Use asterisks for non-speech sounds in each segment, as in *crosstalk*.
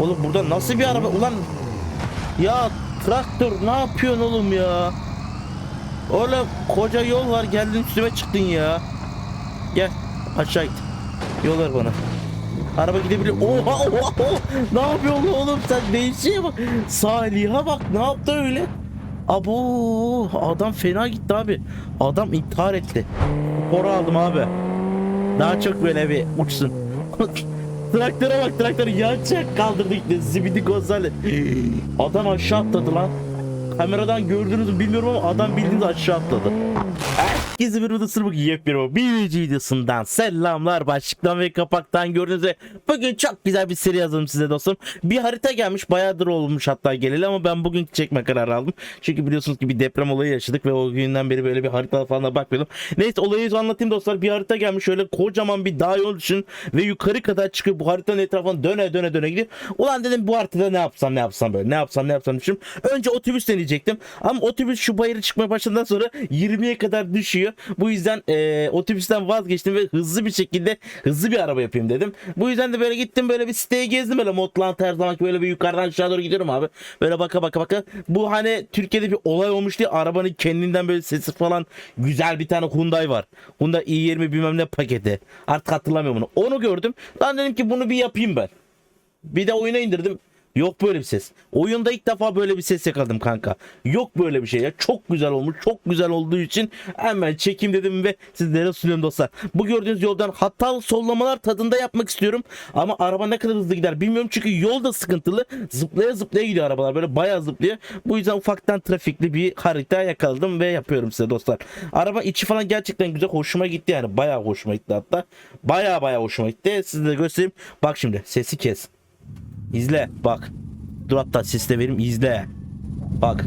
Oğlum burada nasıl bir araba? Ulan ya traktör ne yapıyorsun oğlum ya? Oğlum koca yol var geldin üstüme çıktın ya. Gel aşağı git. Yol ver bana. Araba gidebilir. Oha oha oha. Ne yapıyorsun oğlum sen değişiye bak. Salih'e bak ne yaptı öyle? Abo adam fena gitti abi. Adam intihar etti. Koru aldım abi. Daha çok böyle bir uçsun. *laughs* Traktöre bak traktör yanacak kaldırdı gitti. Zibidi Gonzales. Adam aşağı atladı lan. Kameradan gördünüz mü bilmiyorum ama adam bildiğiniz aşağı atladı. Herkese bir ısır bugün yepyeni bir video videosundan selamlar başlıktan ve kapaktan gördüğünüz bugün çok güzel bir seri yazdım size dostum. Bir harita gelmiş bayağıdır olmuş hatta geleli ama ben bugün çekme kararı aldım. Çünkü biliyorsunuz ki bir deprem olayı yaşadık ve o günden beri böyle bir harita falan da bakmıyordum. Neyse olayı anlatayım dostlar bir harita gelmiş şöyle kocaman bir dağ yol düşün ve yukarı kadar çıkıyor bu haritanın etrafına döne döne döne gidiyor. Ulan dedim bu haritada ne yapsam ne yapsam böyle ne yapsam ne yapsam düşündüm. Önce otobüs deneyecektim ama otobüs şu bayırı çıkmaya başladığından sonra 20'ye kadar düşüyor. Bu yüzden e, otobüsten vazgeçtim ve hızlı bir şekilde hızlı bir araba yapayım dedim. Bu yüzden de böyle gittim böyle bir siteye gezdim böyle Motland her zaman böyle bir yukarıdan aşağı doğru gidiyorum abi. Böyle baka baka baka. Bu hani Türkiye'de bir olay olmuş diye arabanın kendinden böyle sesi falan güzel bir tane Hyundai var. Hyundai i20 bilmem ne paketi. Artık hatırlamıyorum bunu. Onu gördüm. Lan dedim ki bunu bir yapayım ben. Bir de oyuna indirdim. Yok böyle bir ses. Oyunda ilk defa böyle bir ses yakaladım kanka. Yok böyle bir şey ya. Çok güzel olmuş. Çok güzel olduğu için hemen çekim dedim ve sizlere sunuyorum dostlar. Bu gördüğünüz yoldan hatalı sollamalar tadında yapmak istiyorum. Ama araba ne kadar hızlı gider bilmiyorum. Çünkü yol da sıkıntılı. Zıplaya zıplaya gidiyor arabalar. Böyle bayağı zıplıyor. Bu yüzden ufaktan trafikli bir harita yakaladım ve yapıyorum size dostlar. Araba içi falan gerçekten güzel. Hoşuma gitti yani. Bayağı hoşuma gitti hatta. Bayağı bayağı hoşuma gitti. Size de göstereyim. Bak şimdi sesi kes. İzle bak. Dur hatta ses de vereyim izle. Bak.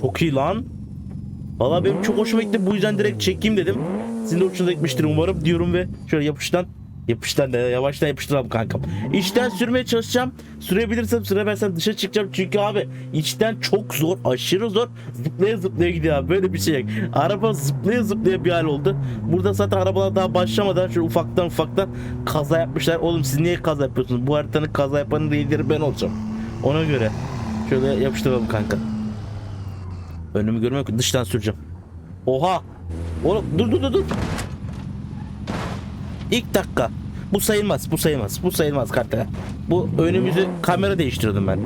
Çok iyi lan. Valla benim çok hoşuma gitti. Bu yüzden direkt çekeyim dedim. Sizin de hoşunuza gitmiştir umarım diyorum ve şöyle yapıştan yapıştan da yavaştan yapıştıralım kankam. İçten sürmeye çalışacağım. Sürebilirsem süremezsem dışarı çıkacağım. Çünkü abi içten çok zor. Aşırı zor. Zıplaya zıplaya gidiyor abi. Böyle bir şey. Araba zıplaya zıplaya bir hal oldu. Burada zaten arabalar daha başlamadan şöyle ufaktan ufaktan kaza yapmışlar. Oğlum siz niye kaza yapıyorsunuz? Bu haritanın kaza yapanı lideri ben olacağım. Ona göre. Şöyle yapıştıralım kanka. Önümü ki dıştan süreceğim. Oha. Oğlum dur dur dur dur. İlk dakika. Bu sayılmaz, bu sayılmaz, bu sayılmaz kartela. Bu önümüzü kamera değiştiriyordum ben.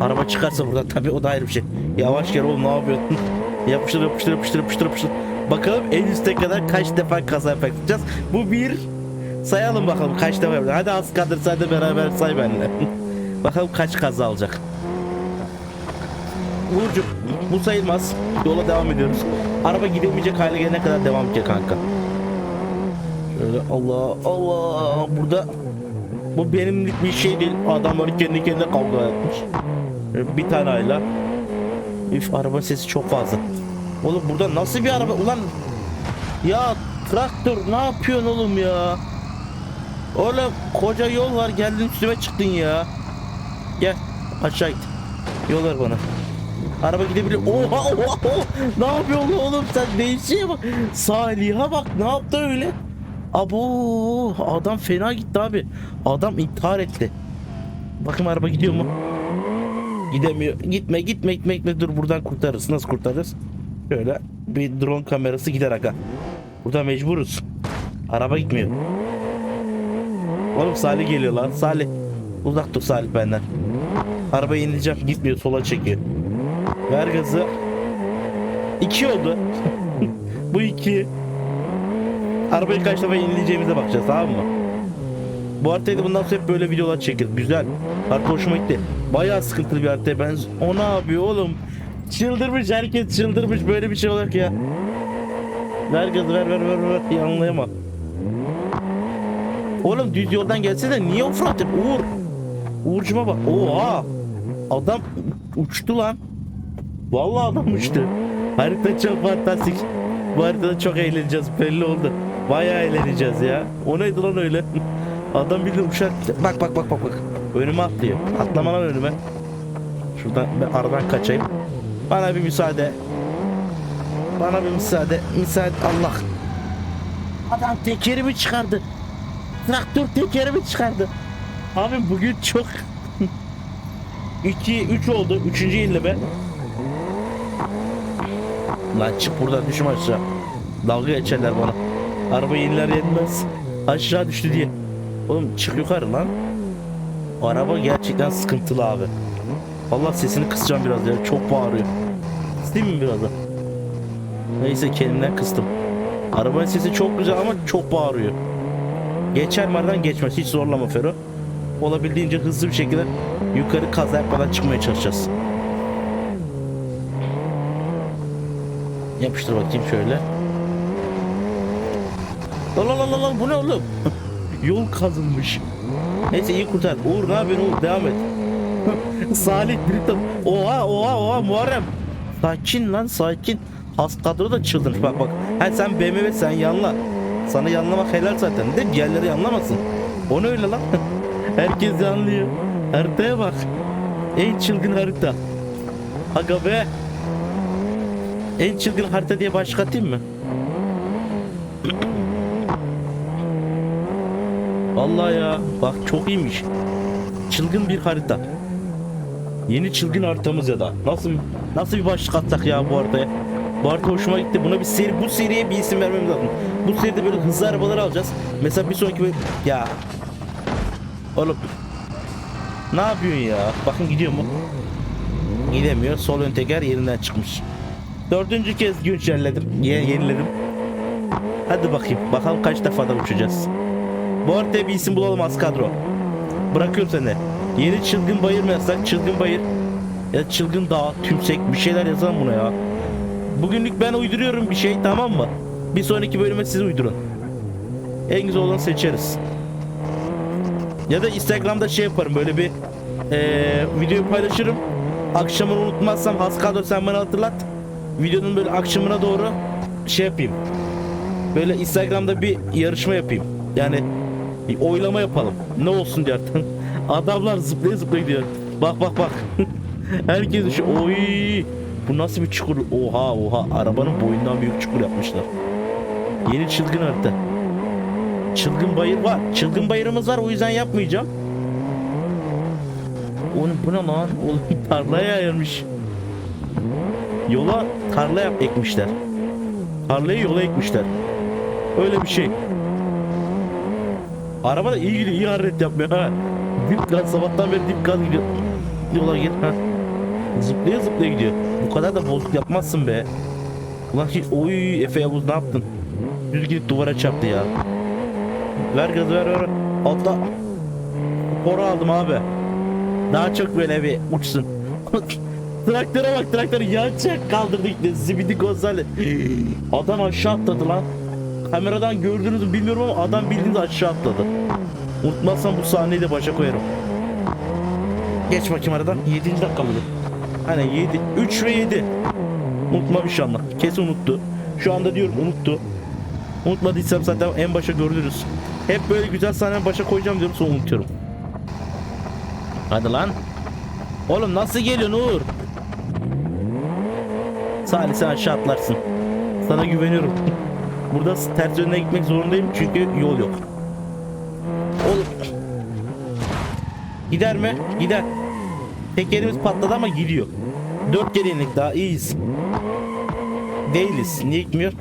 Araba çıkarsa buradan tabii o da ayrı bir şey. Yavaş gel oğlum ne yapıyorsun? *laughs* yapıştır yapıştır yapıştır yapıştır yapıştır. Bakalım en üste kadar kaç defa kaza yapacağız. Bu bir. Sayalım bakalım kaç defa yapacağız. Hadi az kalırsa hadi beraber say benimle. *laughs* bakalım kaç kaza alacak. Uğurcuğum bu sayılmaz. Yola devam ediyoruz. Araba gidemeyecek hale gelene kadar devam edecek kanka. Şöyle Allah Allah burada bu benimlik bir şey değil. Adamlar kendi kendine kavga etmiş. Şöyle Bir tane ayla. Üf araba sesi çok fazla. Oğlum burada nasıl bir araba? Ulan ya traktör ne yapıyorsun oğlum ya? Oğlum koca yol var geldin üstüme çıktın ya. Gel aşağı git. Yol ver bana. Araba gidebilir. Oha oha oha. Ne yapıyorsun oğlum sen değişiye bak. Salih'e bak ne yaptı öyle? Abo adam fena gitti abi. Adam intihar etti. Bakın araba gidiyor mu? Gidemiyor. Gitme gitme gitme gitme. Dur buradan kurtarırız. Nasıl kurtarırız? Şöyle bir drone kamerası gider aga. Burada mecburuz. Araba gitmiyor. Oğlum Salih geliyor lan. Salih. Uzak dur Salih benden. Arabayı ineceğim. Gitmiyor sola çekiyor. Ver gazı. İki oldu. *laughs* Bu iki. Arabayı kaç defa yenileyeceğimize bakacağız tamam mı? Bu haritayı da bundan sonra hep böyle videolar çekeriz. Güzel. Harita hoşuma gitti. Bayağı sıkıntılı bir harita. Ben o ne yapıyor oğlum? Çıldırmış herkes çıldırmış böyle bir şey olarak ya. Ver gazı ver ver ver ver. İyi anlayamam. Oğlum düz yoldan gelse de niye offroad yap? Uğur. Uğurcuma bak. Oha. Adam uçtu lan. Vallahi adam uçtu. Harita çok fantastik. Bu haritada çok eğleneceğiz belli oldu. Bayağı eğleneceğiz ya. O neydi lan öyle? *laughs* Adam bildiğin uçak. Bak bak bak bak bak. Önüme atlıyor. Atlama lan önüme. Şuradan ben aradan kaçayım. Bana bir müsaade. Bana bir müsaade. Müsaade Allah. Adam tekerimi çıkardı. Traktör tekerimi çıkardı. Abi bugün çok *laughs* 2 3 oldu. 3. yenileme. Lan çık buradan düşme aşağı. Dalga geçerler bana. Araba yeniler yenmez. Aşağı düştü diye. Oğlum çık yukarı lan. O araba gerçekten sıkıntılı abi. Allah sesini kısacağım biraz ya. Çok bağırıyor. Kısayım mı biraz da? Neyse kendimden kıstım. Arabanın sesi çok güzel ama çok bağırıyor. Geçer aradan geçmez. Hiç zorlama Fero. Olabildiğince hızlı bir şekilde yukarı kaza yapmadan çıkmaya çalışacağız. Yapıştır bakayım şöyle. Lan lan lan lan bu ne oğlum? Yol kazınmış. Neyse iyi kurtar. Uğur ne yapıyorsun Uğur devam et. *laughs* Salih birlikte. Oha oha oha Muharrem. Sakin lan sakin. Has kadro da çıldırmış bak bak. Ha sen BMW sen yanla. Sana yanlamak helal zaten de diğerleri yanlamasın. O ne öyle lan? *laughs* Herkes yanlıyor. Haritaya bak. En çılgın harita. Aga be. En çılgın harita diye başlık atayım mı? Vallahi ya bak çok iyiymiş. Çılgın bir harita. Yeni çılgın haritamız ya da. Nasıl nasıl bir başlık atsak ya bu haritaya? Bu harita hoşuma gitti. Buna bir seri bu seriye bir isim vermemiz lazım. Bu seride böyle hızlı arabalar alacağız. Mesela bir sonraki ya Oğlum ne yapıyorsun ya? Bakın gidiyor mu? Gidemiyor. Sol ön teker yerinden çıkmış. Dördüncü kez güncelledim. Ye yeniledim. Hadi bakayım. Bakalım kaç defa da uçacağız. Haritaya bir isim bulalım Askadro. Bırakıyorum seni. Yeni çılgın bayır mı yazsak? Çılgın bayır. Ya çılgın dağ, tümsek bir şeyler yazalım buna ya. Bugünlük ben uyduruyorum bir şey tamam mı? Bir sonraki bölüme siz uydurun. En güzel olanı seçeriz. Ya da Instagram'da şey yaparım böyle bir eee video paylaşırım. Akşamını unutmazsam Haskado sen bana hatırlat. Videonun böyle akşamına doğru şey yapayım. Böyle Instagram'da bir yarışma yapayım. Yani bir oylama yapalım. Ne olsun artık. Adamlar zıplaya zıplaya gidiyor. Bak bak bak. *laughs* Herkes şu oy. Bu nasıl bir çukur? Oha oha. Arabanın boyundan büyük çukur yapmışlar. Yeni çılgın harita. Çılgın bayır var. Çılgın bayırımız var o yüzden yapmayacağım. Oğlum bu ne lan? Oğlum tarlaya ayırmış. Yola tarla yap ekmişler. Tarlayı yola ekmişler. Öyle bir şey. Araba da iyi gidiyor, iyi hareket yapmıyor ha. Dip gaz sabahtan beri dip gaz gidiyor. Yola git ha. Zıplaya zıplaya gidiyor. Bu kadar da bozuk yapmazsın be. Ulan hiç oy Efe Yavuz ne yaptın? Düz gidip duvara çarptı ya. Ver gazı ver ver. Atla. Koru aldım abi. Daha çok böyle bir uçsun. *laughs* Traktöre bak traktörü yanacak kaldırdı işte zibidi Gonzales. Adam aşağı atladı lan. Kameradan gördünüz mü bilmiyorum ama adam bildiğiniz aşağı atladı. Unutmazsam bu sahneyi de başa koyarım. Geç bakayım aradan. 7. dakika mıydı? Hani 7. 3 ve 7. Unutmamış anla. Kesin unuttu. Şu anda diyorum unuttu. Unutmadıysam zaten en başa görürüz. Hep böyle güzel sahne başa koyacağım diyorum sonra unutuyorum. Hadi lan. Oğlum nasıl geliyorsun Uğur? Salih sen aşağı atlarsın. Sana güveniyorum. *laughs* Burada ters yönüne gitmek zorundayım çünkü yol yok. Oğlum. Gider mi? Gider. Tekerimiz patladı ama gidiyor. Dört kere indik daha iyiyiz. Değiliz. Niye gitmiyor?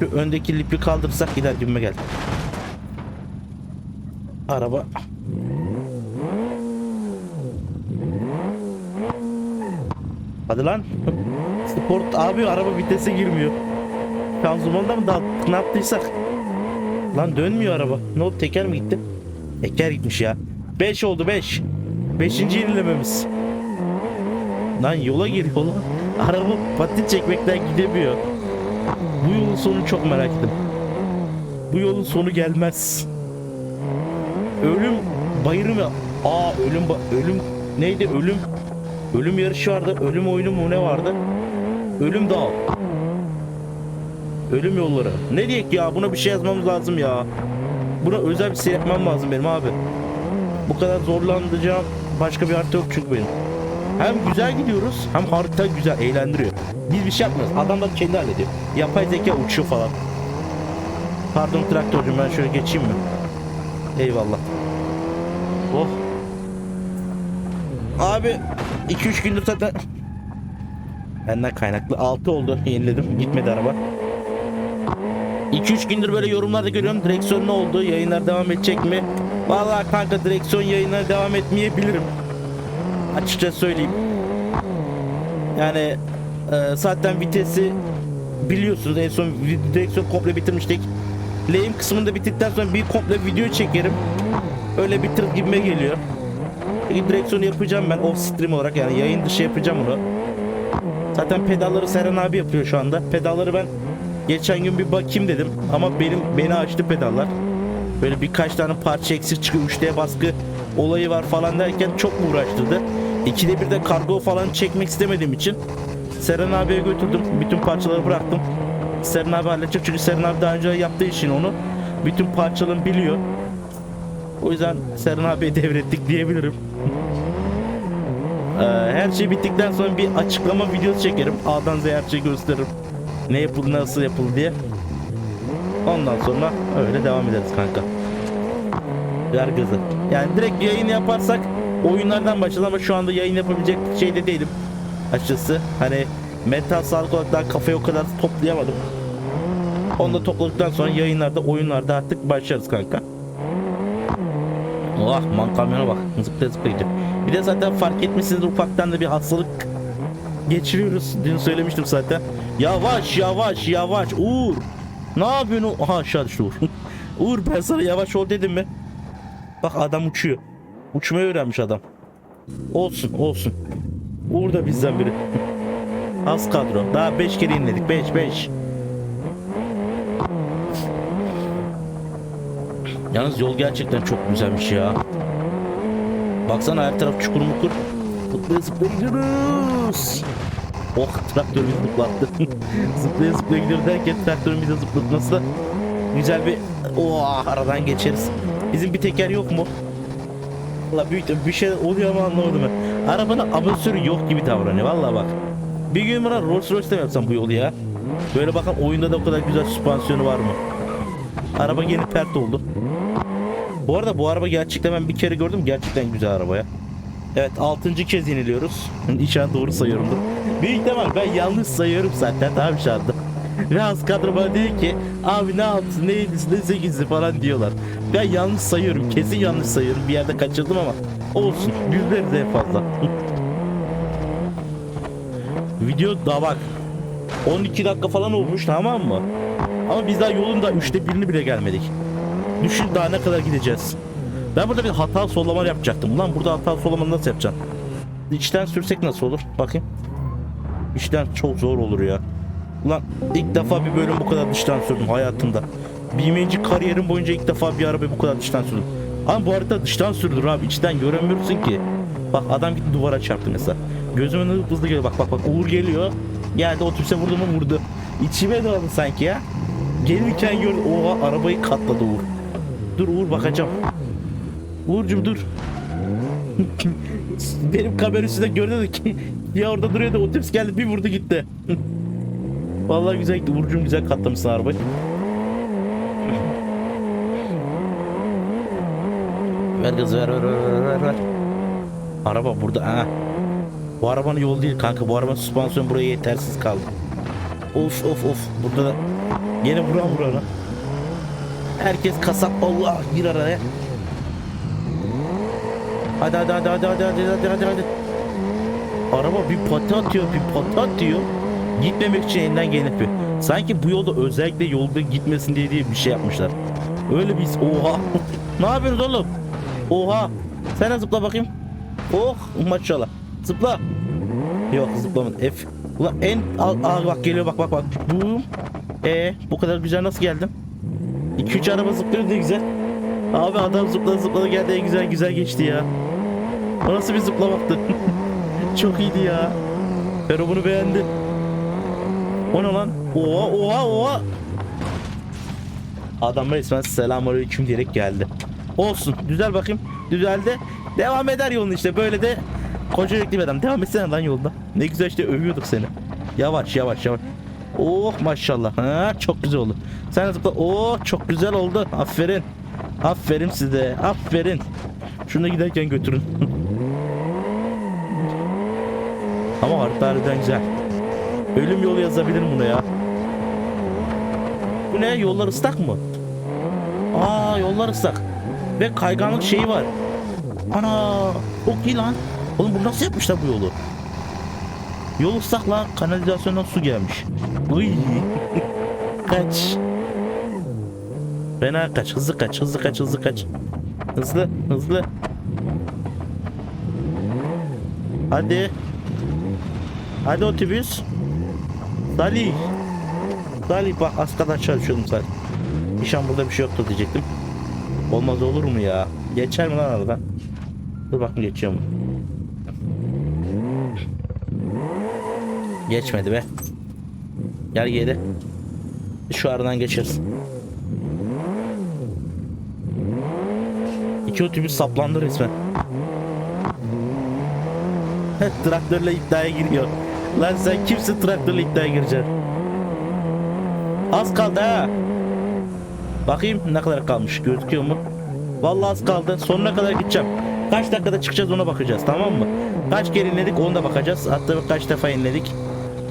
Şu öndeki lipi kaldırırsak gider gibime geldi. Araba. Hadi lan. Sport abi araba vitese girmiyor. Şanzımanda mı dağıttık ne yaptıysak. Lan dönmüyor araba. Ne oldu teker mi gitti? Teker gitmiş ya. 5 oldu 5. 5. yenilememiz. Lan yola gir yola. Araba patin çekmekten gidemiyor. Bu yolun sonu çok merak ettim. Bu yolun sonu gelmez. Ölüm bayırı mı? Aa ölüm ölüm neydi ölüm? Ölüm yarışı vardı. Ölüm oyunu mu ne vardı? Ölüm dağ. Ölüm yolları. Ne diyek ya? Buna bir şey yazmamız lazım ya. Buna özel bir şey yapmam lazım benim abi. Bu kadar zorlanacağım başka bir harita yok çünkü benim. Hem güzel gidiyoruz hem harita güzel eğlendiriyor. Biz bir şey yapmıyoruz. Adamlar kendi hallediyor. Yapay zeka uçuyor falan. Pardon traktörcüm ben şöyle geçeyim mi? Eyvallah. Oh. Abi 2-3 gündür zaten benden kaynaklı 6 oldu yeniledim gitmedi araba. 2-3 gündür böyle yorumlarda görüyorum direksiyon ne oldu yayınlar devam edecek mi? Vallahi kanka direksiyon yayınları devam etmeyebilirim. Açıkça söyleyeyim. Yani e, zaten vitesi biliyorsunuz en son direksiyon komple bitirmiştik. Lehim kısmında bittikten sonra bir komple video çekerim. Öyle bitir gibime geliyor. Peki direksiyonu yapacağım ben off stream olarak yani yayın dışı yapacağım onu. Zaten pedalları Seren abi yapıyor şu anda. Pedalları ben geçen gün bir bakayım dedim ama benim beni açtı pedallar. Böyle birkaç tane parça eksik çıkıyor. 3D baskı olayı var falan derken çok uğraştırdı. İkide bir de kargo falan çekmek istemediğim için Seren abiye götürdüm. Bütün parçaları bıraktım. Seren abi halledecek çünkü Seren abi daha önce yaptığı için onu bütün parçalarını biliyor. O yüzden Seren abiye devrettik diyebilirim. Ee, her şey bittikten sonra bir açıklama videosu çekerim. A'dan Z'ye her şeyi gösteririm. Ne yapıldı, nasıl yapıldı diye. Ondan sonra öyle devam ederiz kanka. Ver gazı. Yani direkt yayın yaparsak oyunlardan başlayalım ama şu anda yayın yapabilecek şeyde değilim. Açıkçası hani mental sağlık olarak daha kafayı o kadar toplayamadım. Onu da topladıktan sonra yayınlarda, oyunlarda artık başlarız kanka. Oh man kamyona bak. Zıplaya zıplaya. Bir de zaten fark etmişsiniz ufaktan da bir hastalık geçiriyoruz. Dün söylemiştim zaten. Yavaş yavaş yavaş Uğur. Ne yapıyorsun? Aha aşağı düştü Uğur. *laughs* Uğur ben sana yavaş ol dedim mi? Bak adam uçuyor. Uçmayı öğrenmiş adam. Olsun olsun. Uğur da bizden biri. *laughs* Az kadro. Daha 5 kere inledik. 5 5. Yalnız yol gerçekten çok güzelmiş ya. Baksana her taraf çukur mukur. Zıplaya zıplaya gidiyoruz. Oh traktörümüz zıplattı. *laughs* zıplaya zıplaya gidiyor derken traktörün bize zıplatması da güzel bir oh aradan geçeriz. Bizim bir teker yok mu? Valla büyük bir şey oluyor ama anlamadım ben. Arabanın amatörü yok gibi davranıyor valla bak. Bir gün bana Rolls Royce'de mi yapsam bu yolu ya? Böyle bakın oyunda da o kadar güzel süspansiyonu var mı? Araba yeni pert oldu. Bu arada bu araba gerçekten ben bir kere gördüm. Gerçekten güzel araba ya. Evet 6. kez yeniliyoruz. *laughs* İnşallah doğru sayıyorumdur. Büyük ihtimal ben yanlış sayıyorum zaten tamam şu anda. Ve az kadro bana diyor ki abi ne yaptın ne yedisi ne sekizdi falan diyorlar. Ben yanlış sayıyorum kesin yanlış sayıyorum bir yerde kaçırdım ama olsun düzleriz en fazla. Video da bak 12 dakika falan olmuş tamam mı? Ama biz daha yolun da üçte birini bile gelmedik. Düşün daha ne kadar gideceğiz. Ben burada bir hata sollama yapacaktım. Ulan burada hata sollama nasıl yapacaksın? İçten sürsek nasıl olur? Bakayım. İçten çok zor olur ya. Ulan ilk defa bir bölüm bu kadar dıştan sürdüm hayatımda. BMC kariyerim boyunca ilk defa bir arabayı bu kadar dıştan sürdüm. Ama bu arada dıştan sürdür abi. içten göremiyorsun ki. Bak adam gitti duvara çarptı mesela. Gözümün hızlı hızlı geliyor. Bak bak bak Uğur geliyor. Geldi otobüse vurdu mu vurdu. İçime doğdu sanki ya. Gelirken gördüm. Oha arabayı katladı Uğur. Dur Uğur bakacağım. Uğur'cum dur. *laughs* Benim kamera üstünde gördü ki *laughs* ya orada duruyordu otobüs geldi bir vurdu gitti. *laughs* Vallahi güzel gitti. Uğur'cum güzel katlamışsın arabayı. *laughs* Ver gaz ver ver ver ver ver. Araba burada ha. Bu arabanın yolu değil kanka. Bu arabanın süspansiyon buraya yetersiz kaldı. Of of of. Burada da yine vuran vurana. Herkes kasap Allah gir araya. Hadi hadi hadi hadi hadi hadi hadi hadi hadi. Araba bir pati atıyor bir pati atıyor. Gitmemek için elinden geleni yapıyor. Sanki bu yolda özellikle yolda gitmesin diye, diye bir şey yapmışlar. Öyle biz oha. *laughs* ne yapıyorsunuz oğlum? Oha. Sen de zıpla bakayım. Oh maşallah. Zıpla. Yok zıplamadı. F. Ulan en al, al bak geliyor bak bak bak. Boom. E bu kadar güzel nasıl geldin? 2-3 araba zıplıyor ne güzel. Abi adam zıpladı zıpladı geldi en güzel güzel geçti ya. O nasıl bir zıplamaktı? *laughs* Çok iyiydi ya. Fero bunu beğendi. O ne lan? Oha oha oha. Adam resmen selamünaleyküm diyerek geldi. Olsun düzel bakayım. Düzeldi. Devam eder yolun işte böyle de koca yüklü bir adam. Devam etsene lan yolda. Ne güzel işte övüyorduk seni. Yavaş yavaş yavaş. Oh maşallah. Ha, çok güzel oldu. Sen zıpla. Oh çok güzel oldu. Aferin. Aferin size. Aferin. Şunu da giderken götürün. *laughs* Ama harbiden güzel. Ölüm yolu yazabilirim buna ya. Bu ne? Yollar ıslak mı? Aa yollar ıslak. Ve kayganlık şeyi var. Ana çok iyi lan. Oğlum bu nasıl yapmışlar bu yolu? Yol ıslak lan. Kanalizasyondan su gelmiş. Uy. *laughs* kaç. Fena kaç. Hızlı kaç. Hızlı kaç. Hızlı kaç. Hızlı. Hızlı. Hadi. Hadi otobüs. Salih. Salih bak az kadar çalışıyordum sen. Nişan burada bir şey yoktu diyecektim. Olmaz olur mu ya? Geçer mi lan aradan? Dur bakın geçiyor mu? Geçmedi be. Gel geri. Şu aradan geçeriz. İki otobüs saplandı resmen. Traktörle iddiaya giriyor. Lan sen kimsin traktörle iddiaya gireceksin? Az kaldı ha. Bakayım ne kadar kalmış gözüküyor mu? Vallahi az kaldı. Sonuna kadar gideceğim. Kaç dakikada çıkacağız ona bakacağız tamam mı? Kaç kere inledik onu da bakacağız. Hatta kaç defa inledik.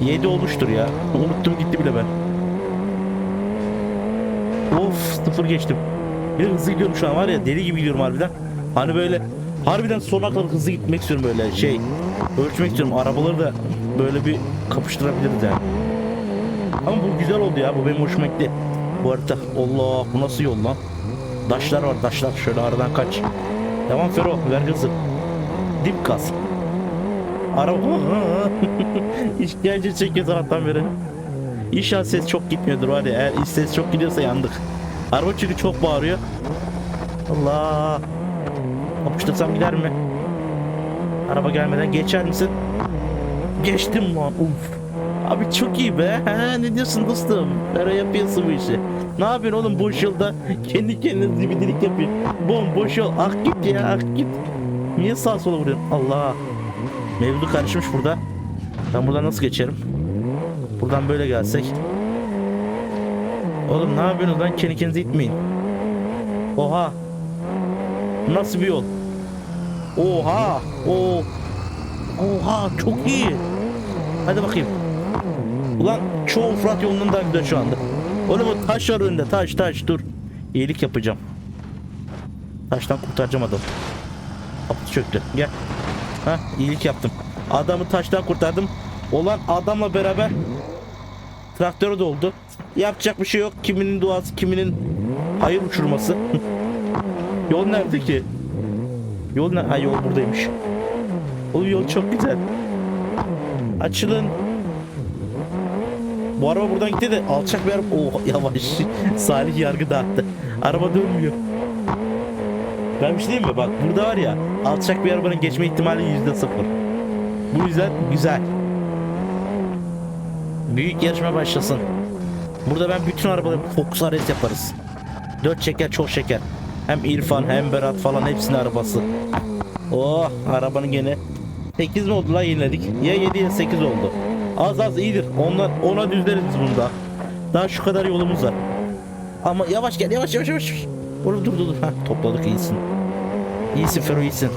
7 olmuştur ya. Unuttum gitti bile ben. Of sıfır geçtim. Bir de hızlı gidiyorum şu an var ya deli gibi gidiyorum harbiden. Hani böyle harbiden sonuna kadar hızlı gitmek istiyorum böyle şey. Ölçmek istiyorum. Arabaları da böyle bir kapıştırabiliriz yani. Ama bu güzel oldu ya. Bu benim hoşuma gitti. Bu harita. Allah bu nasıl yol lan? Daşlar var daşlar. Şöyle aradan kaç. Tamam Fero ver hızı. Dip gaz. Araba. *laughs* İşkence çekiyor sabahtan beri. İnşallah ses çok gitmiyordur var ya. Eğer ses çok gidiyorsa yandık. Araba çünkü çok bağırıyor. Allah. Kapıştırsam gider mi? Araba gelmeden geçer misin? Geçtim lan. Uf. Abi çok iyi be. He, ne diyorsun dostum? Böyle yapıyorsun bu işi. Ne yapıyorsun oğlum boş yolda? Kendi kendine zibidilik yapıyor. Bom boş yol. Ah git ya ah git. Niye sağa sola vuruyorsun? Allah. Mevzu karışmış burada. Ben buradan nasıl geçerim? Buradan böyle gelsek. Oğlum ne yapıyorsunuz lan? Kendi kendinize itmeyin. Oha. Nasıl bir yol? Oha. O. Oha çok iyi. Hadi bakayım. Ulan çoğu Fırat yolundan daha güzel şu anda. Oğlum o taş var önünde taş taş dur. İyilik yapacağım. Taştan kurtaracağım adamı. Kapı çöktü. Gel. Ha iyilik yaptım. Adamı taştan kurtardım. Olan adamla beraber traktörü doldu. Yapacak bir şey yok. Kiminin duası, kiminin hayır uçurması. *laughs* yol nerede ki? Yol ne? Ha yol buradaymış. O yol çok güzel. Açılın. Bu araba buradan gitti de alçak bir araba. Oh yavaş. *laughs* Salih yargı dağıttı. Araba dönmüyor. Ben bir şey diyeyim mi? Bak burada var ya alçak bir arabanın geçme ihtimali yüzde sıfır. Bu yüzden güzel. Büyük yarışma başlasın. Burada ben bütün arabaları Focus RS yaparız. Dört şeker çok şeker. Hem İrfan hem Berat falan hepsinin arabası. Oh arabanın gene 8 mi oldu lan yeniledik? Ya 7 ya 8 oldu. Az az iyidir. Onlar ona düzleriz bunda. Daha şu kadar yolumuz var. Ama yavaş gel yavaş yavaş yavaş. Dur dur dur. Ha topladık iyisin. İyisin Fero iyisin.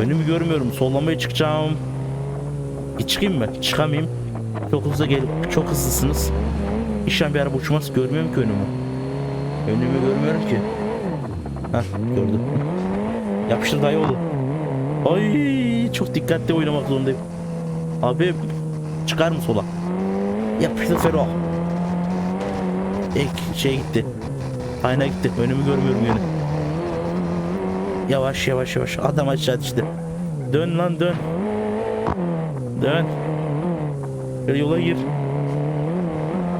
Önümü görmüyorum. Sollamaya çıkacağım. Bir çıkayım mı? Çıkamayayım. Çok hızlı gelip çok hızlısınız. İşten bir araba uçmaz. Görmüyorum ki önümü. Önümü görmüyorum ki. Hah gördüm. Yapıştır dayı oğlum. Ay çok dikkatli oynamak zorundayım. Abi çıkar mı sola? Yapıştır Fero. Ek şey gitti. Ayna gitti. Önümü görmüyorum yönü. Yavaş yavaş yavaş. Adam aşağı düştü. Dön lan dön. Dön. Böyle yola gir.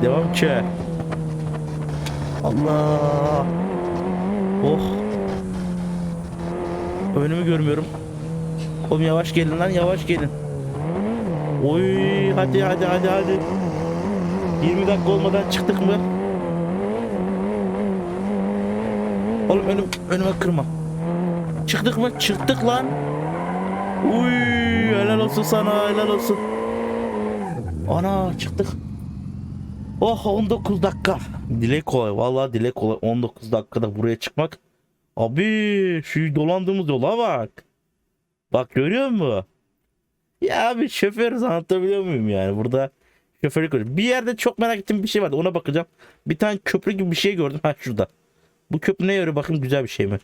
Devam ki. Allah. Oh. Önümü görmüyorum. Oğlum yavaş gelin lan yavaş gelin. Oy hadi hadi hadi hadi. 20 dakika olmadan çıktık mı? Oğlum önüm, önüme kırma. Çıktık mı? Çıktık lan. Uy helal olsun sana helal olsun. Ana çıktık. Oh 19 dakika. Dile kolay. Vallahi dile kolay. 19 dakikada buraya çıkmak. Abi şu dolandığımız yola bak. Bak görüyor musun? Ya abi şoför anlatabiliyor muyum yani burada şoförlük var. Bir yerde çok merak ettiğim bir şey vardı ona bakacağım. Bir tane köprü gibi bir şey gördüm. Ha şurada. Bu köprü ne yöre bakın güzel bir şey mi?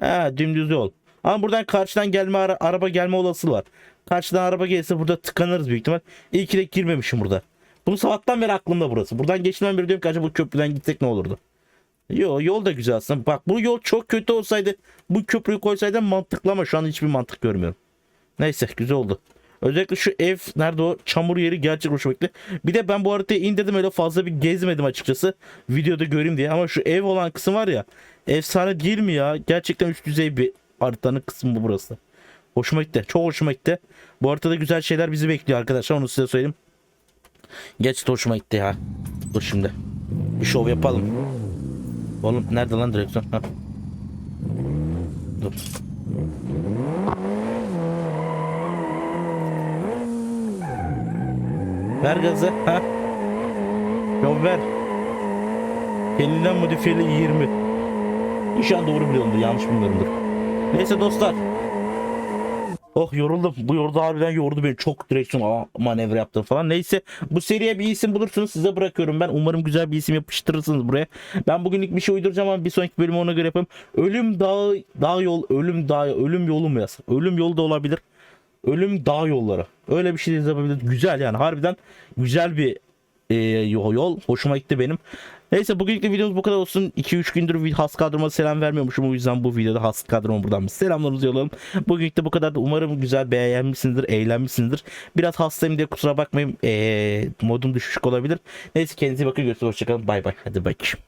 Ha dümdüz yol. Ama buradan karşıdan gelme ara- araba gelme olasılığı var. Karşıdan araba gelirse burada tıkanırız büyük ihtimal. İyi ki de girmemişim burada. Bunu sabahtan beri aklımda burası. Buradan geçmem beri diyorum ki acaba bu köprüden gitsek ne olurdu? Yo yol da güzel aslında. Bak bu yol çok kötü olsaydı bu köprüyü koysaydım mantıklı ama şu an hiçbir mantık görmüyorum. Neyse güzel oldu. Özellikle şu ev nerede o çamur yeri gerçek hoşuma gitti. Bir de ben bu haritayı indirdim öyle fazla bir gezmedim açıkçası. Videoda göreyim diye ama şu ev olan kısım var ya. Efsane değil mi ya? Gerçekten üst düzey bir haritanın kısmı bu burası. Hoşuma gitti. Çok hoşuma gitti. Bu haritada güzel şeyler bizi bekliyor arkadaşlar. Onu size söyleyeyim. Geç hoşuma gitti ya. Dur şimdi. Bir şov yapalım. Oğlum nerede lan direksiyon? Ha. Dur. Ver gazı. Ha. Yol ver. Kendinden modifiyeli 20. İnşallah doğru biliyorumdur. Yanlış bilmiyorumdur. Neyse dostlar. Oh yoruldum. Bu yordu harbiden yordu beni. Çok direksiyon manevra yaptım falan. Neyse bu seriye bir isim bulursunuz size bırakıyorum ben. Umarım güzel bir isim yapıştırırsınız buraya. Ben bugünlük bir şey uyduracağım ama bir sonraki bölümü ona göre yapayım. Ölüm dağı, dağ yol, ölüm dağı, ölüm yolu mu yaz? Ölüm yolu da olabilir. Ölüm dağ yolları. Öyle bir şey de yapabilir. Güzel yani harbiden güzel bir e, yol. Hoşuma gitti benim. Neyse bugünkü videomuz bu kadar olsun. 2-3 gündür has kadroma selam vermiyormuşum. O yüzden bu videoda has kadroma buradan bir selamlarımızı yollayalım. Bugünlük de bu kadar da umarım güzel beğenmişsinizdir, eğlenmişsinizdir. Biraz hastayım diye kusura bakmayın. Ee, modum düşük olabilir. Neyse kendinize bakın. Görüşürüz. Hoşçakalın. Bay bay. Hadi bakayım.